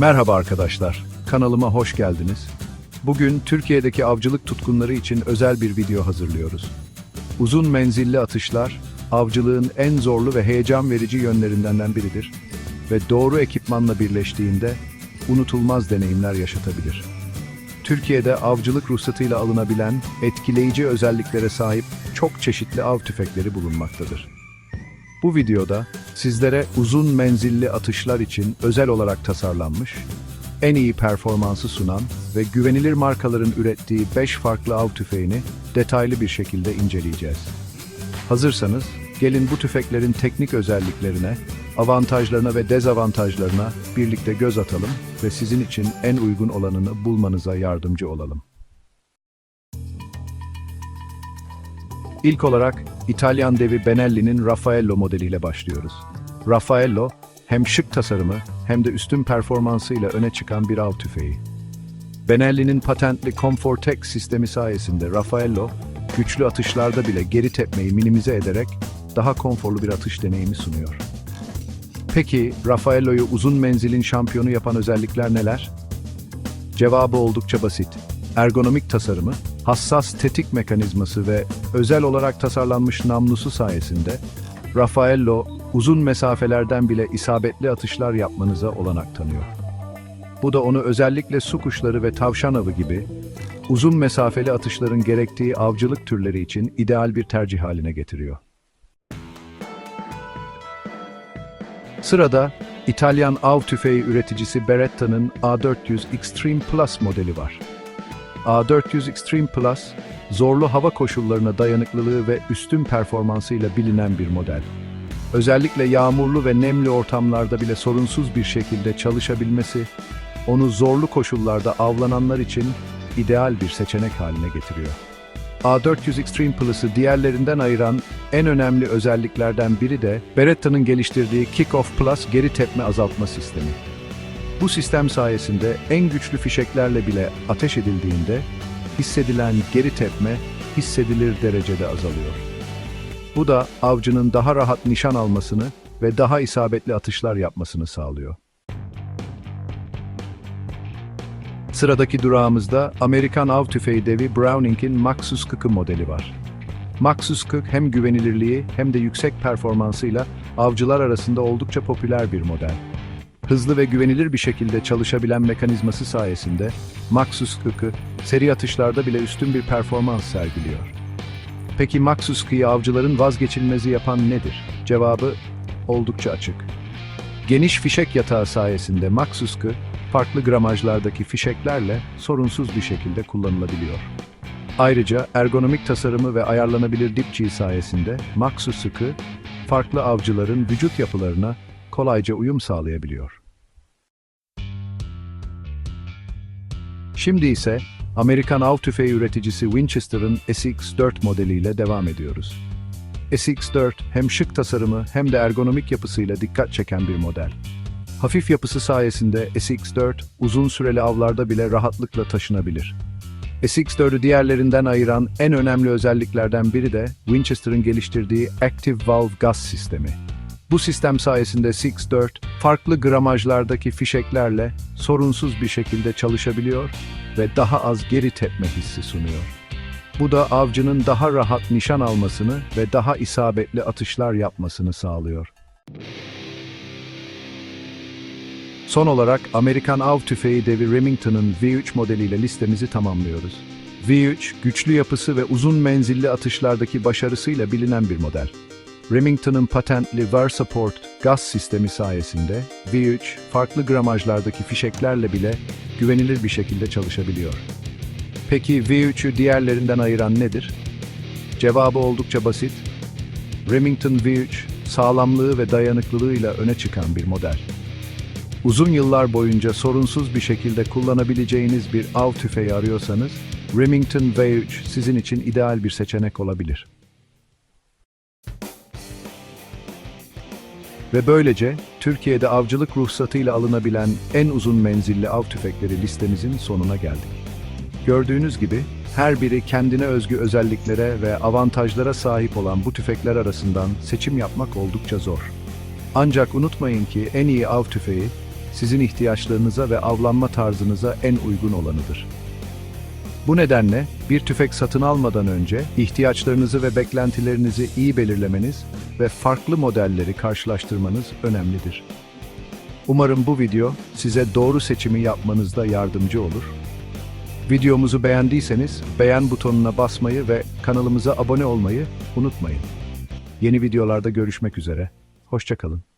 Merhaba arkadaşlar, kanalıma hoş geldiniz. Bugün Türkiye'deki avcılık tutkunları için özel bir video hazırlıyoruz. Uzun menzilli atışlar, avcılığın en zorlu ve heyecan verici yönlerinden biridir ve doğru ekipmanla birleştiğinde unutulmaz deneyimler yaşatabilir. Türkiye'de avcılık ruhsatıyla alınabilen, etkileyici özelliklere sahip çok çeşitli av tüfekleri bulunmaktadır. Bu videoda sizlere uzun menzilli atışlar için özel olarak tasarlanmış, en iyi performansı sunan ve güvenilir markaların ürettiği 5 farklı av tüfeğini detaylı bir şekilde inceleyeceğiz. Hazırsanız gelin bu tüfeklerin teknik özelliklerine, avantajlarına ve dezavantajlarına birlikte göz atalım ve sizin için en uygun olanını bulmanıza yardımcı olalım. İlk olarak İtalyan devi Benelli'nin Raffaello modeliyle başlıyoruz. Raffaello hem şık tasarımı hem de üstün performansıyla öne çıkan bir av tüfeği. Benelli'nin patentli Comfortex sistemi sayesinde Raffaello güçlü atışlarda bile geri tepmeyi minimize ederek daha konforlu bir atış deneyimi sunuyor. Peki Raffaello'yu uzun menzilin şampiyonu yapan özellikler neler? Cevabı oldukça basit. Ergonomik tasarımı, hassas tetik mekanizması ve özel olarak tasarlanmış namlusu sayesinde Raffaello uzun mesafelerden bile isabetli atışlar yapmanıza olanak tanıyor. Bu da onu özellikle su kuşları ve tavşan avı gibi uzun mesafeli atışların gerektiği avcılık türleri için ideal bir tercih haline getiriyor. Sırada İtalyan av tüfeği üreticisi Beretta'nın A400 Extreme Plus modeli var. A400 Extreme Plus, zorlu hava koşullarına dayanıklılığı ve üstün performansıyla bilinen bir model. Özellikle yağmurlu ve nemli ortamlarda bile sorunsuz bir şekilde çalışabilmesi, onu zorlu koşullarda avlananlar için ideal bir seçenek haline getiriyor. A400 Extreme Plus'ı diğerlerinden ayıran en önemli özelliklerden biri de Beretta'nın geliştirdiği Kick-Off Plus geri tepme azaltma sistemi. Bu sistem sayesinde en güçlü fişeklerle bile ateş edildiğinde hissedilen geri tepme hissedilir derecede azalıyor. Bu da avcının daha rahat nişan almasını ve daha isabetli atışlar yapmasını sağlıyor. Sıradaki durağımızda Amerikan av tüfeği devi Browning'in Maxus 40 modeli var. Maxus 40 hem güvenilirliği hem de yüksek performansıyla avcılar arasında oldukça popüler bir model. Hızlı ve güvenilir bir şekilde çalışabilen mekanizması sayesinde Maxus 40'ı seri atışlarda bile üstün bir performans sergiliyor. Peki Maxus 40'ı avcıların vazgeçilmezi yapan nedir? Cevabı oldukça açık. Geniş fişek yatağı sayesinde Maxus 40 farklı gramajlardaki fişeklerle sorunsuz bir şekilde kullanılabiliyor. Ayrıca ergonomik tasarımı ve ayarlanabilir dipçiği sayesinde Maxus sıkı farklı avcıların vücut yapılarına kolayca uyum sağlayabiliyor. Şimdi ise Amerikan av tüfeği üreticisi Winchester'ın SX-4 modeliyle devam ediyoruz. SX-4 hem şık tasarımı hem de ergonomik yapısıyla dikkat çeken bir model. Hafif yapısı sayesinde SX-4 uzun süreli avlarda bile rahatlıkla taşınabilir. SX-4'ü diğerlerinden ayıran en önemli özelliklerden biri de Winchester'ın geliştirdiği Active Valve Gas sistemi. Bu sistem sayesinde SX-4 farklı gramajlardaki fişeklerle sorunsuz bir şekilde çalışabiliyor ve daha az geri tepme hissi sunuyor. Bu da avcının daha rahat nişan almasını ve daha isabetli atışlar yapmasını sağlıyor. Son olarak Amerikan av tüfeği devi Remington'ın V3 modeliyle listemizi tamamlıyoruz. V3, güçlü yapısı ve uzun menzilli atışlardaki başarısıyla bilinen bir model. Remington'ın patentli Versaport gaz sistemi sayesinde V3, farklı gramajlardaki fişeklerle bile güvenilir bir şekilde çalışabiliyor. Peki V3'ü diğerlerinden ayıran nedir? Cevabı oldukça basit. Remington V3, sağlamlığı ve dayanıklılığıyla öne çıkan bir model. Uzun yıllar boyunca sorunsuz bir şekilde kullanabileceğiniz bir av tüfeği arıyorsanız, Remington V3 sizin için ideal bir seçenek olabilir. Ve böylece Türkiye'de avcılık ruhsatıyla alınabilen en uzun menzilli av tüfekleri listemizin sonuna geldik. Gördüğünüz gibi her biri kendine özgü özelliklere ve avantajlara sahip olan bu tüfekler arasından seçim yapmak oldukça zor. Ancak unutmayın ki en iyi av tüfeği sizin ihtiyaçlarınıza ve avlanma tarzınıza en uygun olanıdır. Bu nedenle bir tüfek satın almadan önce ihtiyaçlarınızı ve beklentilerinizi iyi belirlemeniz ve farklı modelleri karşılaştırmanız önemlidir. Umarım bu video size doğru seçimi yapmanızda yardımcı olur. Videomuzu beğendiyseniz beğen butonuna basmayı ve kanalımıza abone olmayı unutmayın. Yeni videolarda görüşmek üzere. Hoşçakalın.